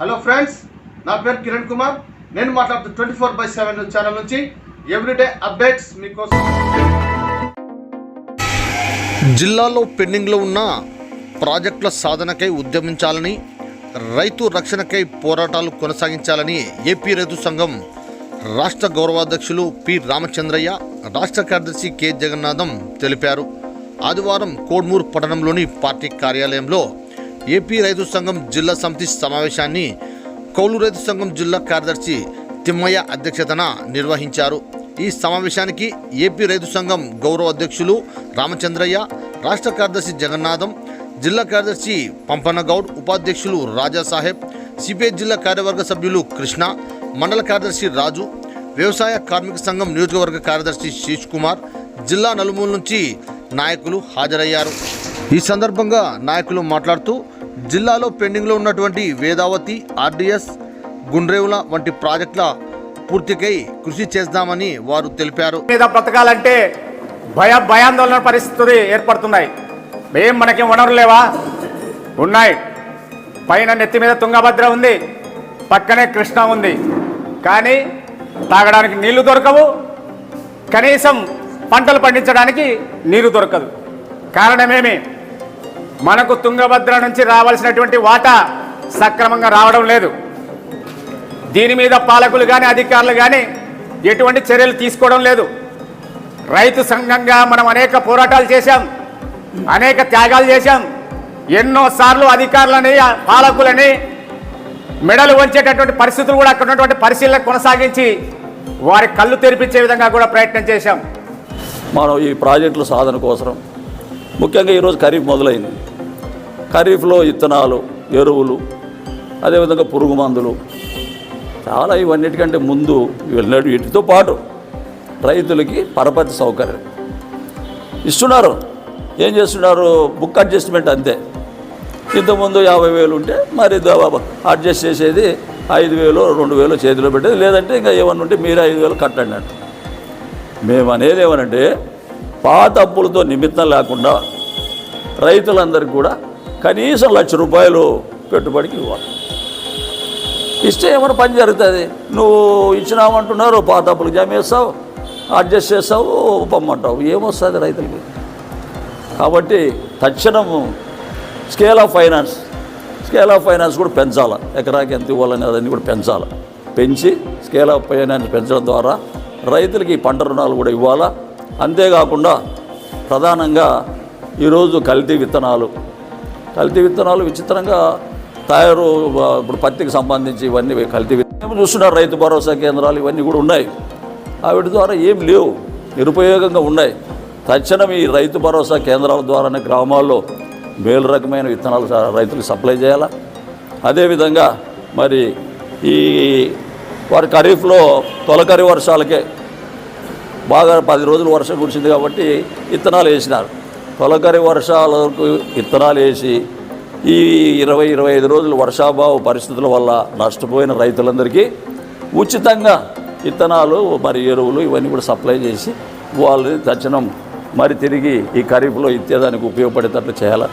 Hello friends నా పేరు కిరణ్ కుమార్. నేను మాట్లాడుతూ twenty four by seven channel నుంచి ఎవ్రీడే అప్డేట్స్ మీకోసం. జిల్లాలో పెండింగ్లో ఉన్న ప్రాజెక్టుల సాధనకై ఉద్యమించాలని రైతు రక్షణకై పోరాటాలు కొనసాగించాలని ఏపీ రైతు సంఘం రాష్ట్ర గౌరవాధ్యక్షులు పి. రామచంద్రయ్య రాష్ట్ర కార్యదర్శి కె. జగన్నాథం తెలిపారు. ఆదివారం కోడ్మూర్ పట్టణంలోని పార్టీ కార్యాలయంలో ఏపీ రైతు సంఘం జిల్లా సమితి సమావేశాన్ని కౌలు రైతు సంఘం జిల్లా కార్యదర్శి తిమ్మయ్య అధ్యక్షతన నిర్వహించారు. ఈ సమావేశానికి ఏపీ రైతు సంఘం గౌరవ అధ్యక్షులు రామచంద్రయ్య రాష్ట్ర కార్యదర్శి జగన్నాథం జిల్లా కార్యదర్శి పంపనగౌడ్ ఉపాధ్యక్షులు రాజాసాహెబ్ సిపిఐ జిల్లా కార్యవర్గ సభ్యులు కృష్ణ మండల కార్యదర్శి రాజు వ్యవసాయ కార్మిక సంఘం నియోజకవర్గ కార్యదర్శి శేష్ కుమార్ జిల్లా నలుమూల నుంచి నాయకులు హాజరయ్యారు. ఈ సందర్భంగా నాయకులు మాట్లాడుతూ జిల్లాలో పెండింగ్లో ఉన్నటువంటి వేదావతి ఆర్డీఎస్ గుండ్రేవుల వంటి ప్రాజెక్టుల పూర్తికై కృషి చేద్దామని వారు తెలిపారు. మీద బ్రతకాలంటే భయ భయాందోళన పరిస్థితులు ఏర్పడుతున్నాయి. ఏం మనకి వనరు లేవా? ఉన్నాయి. పైన నెత్తి మీద తుంగభద్ర ఉంది పక్కనే కృష్ణ ఉంది. కానీ తాగడానికి నీళ్ళు దొరకవు. కనీసం పంటలు పండించడానికి నీరు దొరకదు. కారణమేమి? మనకు తుంగభద్ర నుంచి రావాల్సినటువంటి వాటా సక్రమంగా రావడం లేదు. దీని మీద పాలకులు కానీ అధికారులు కానీ ఎటువంటి చర్యలు తీసుకోవడం లేదు. రైతు సంఘంగా మనం అనేక పోరాటాలు చేశాం అనేక త్యాగాలు చేశాం. ఎన్నోసార్లు అధికారులని పాలకులని మెడలు వంచేటటువంటి పరిస్థితులు కూడా అక్కడ ఉన్నటువంటి పరిశీలన కొనసాగించి వారి కళ్ళు తెరిపించే విధంగా కూడా ప్రయత్నం చేశాం. మనం ఈ ప్రాజెక్టుల సాధన కోసం ముఖ్యంగా ఈరోజు ఖరీఫ్ మొదలైంది. ఖరీఫ్లో ఇత్తనాలు ఎరువులు అదేవిధంగా పురుగు మందులు. చాలా ఇవన్నిటికంటే ముందు వెళ్ళినట్టు వీటితో పాటు రైతులకి పరపతి సౌకర్యం. ఇస్తున్నారు. ఏం చేస్తున్నారు? బుక్ అడ్జస్ట్మెంట్ అంతే. ఇంతకుముందు యాభై వేలు ఉంటే మరి అడ్జస్ట్ చేసేది ఐదు వేలు రెండు వేలు చేతిలో పెట్టేది. లేదంటే ఇంకా ఏమన్నా ఉంటే మీరు ఐదు వేలు కట్టండి అంటే మేము అనేది ఏమనంటే పాత అప్పులతో నిమిత్తం లేకుండా రైతులందరికీ కూడా కనీసం లక్ష రూపాయలు పెట్టుబడికి ఇవ్వాలి. ఇస్తే ఏమైనా పని జరుగుతుంది? నువ్వు ఇచ్చినామంటున్నారు పాత అప్పులు జమ చేస్తావు అడ్జస్ట్ చేస్తావు పంపమంటావు. ఏమొస్తుంది రైతులకి? కాబట్టి తక్షణము scale of finance scale of finance కూడా పెంచాలి. ఎకరాకి ఎంత ఇవ్వాలని అదన్నీ కూడా పెంచాలి. పెంచి స్కేల్ ఆఫ్ ఫైనాన్స్ పెంచడం ద్వారా రైతులకి ఈ పంట రుణాలు కూడా ఇవ్వాలా? అంతేకాకుండా ప్రధానంగా ఈరోజు కల్తీ విత్తనాలు. కల్తీ విత్తనాలు విచిత్రంగా తయారు ఇప్పుడు పత్తికి సంబంధించి ఇవన్నీ కల్తీ విత్తనాలు చూస్తున్నారు రైతు భరోసా కేంద్రాలు ఇవన్నీ కూడా ఉన్నాయి. వాటి ద్వారా ఏం లేవు నిరుపయోగంగా ఉన్నాయి. తక్షణం ఈ రైతు భరోసా కేంద్రాల ద్వారానే గ్రామాల్లో మేలు రకమైన విత్తనాలు రైతులకు సప్లై చేయాలా? అదేవిధంగా మరి ఈ వారి ఖరీఫ్లో తొలకరి వర్షాలకే బాగా పది రోజులు వర్షం కురిసింది కాబట్టి విత్తనాలు వేసినారు. తొలకరి వర్షాలకు విత్తనాలు వేసి ఈ ఇరవై ఇరవై ఐదు రోజులు వర్షాభావ పరిస్థితుల వల్ల నష్టపోయిన రైతులందరికీ ఉచితంగా విత్తనాలు మరి ఎరువులు ఇవన్నీ కూడా సప్లై చేసి వాళ్ళని తక్షణం మరి తిరిగి ఈ ఖరీఫ్లో ఇచ్చేదానికి ఉపయోగపడేటట్లు చేయాలి?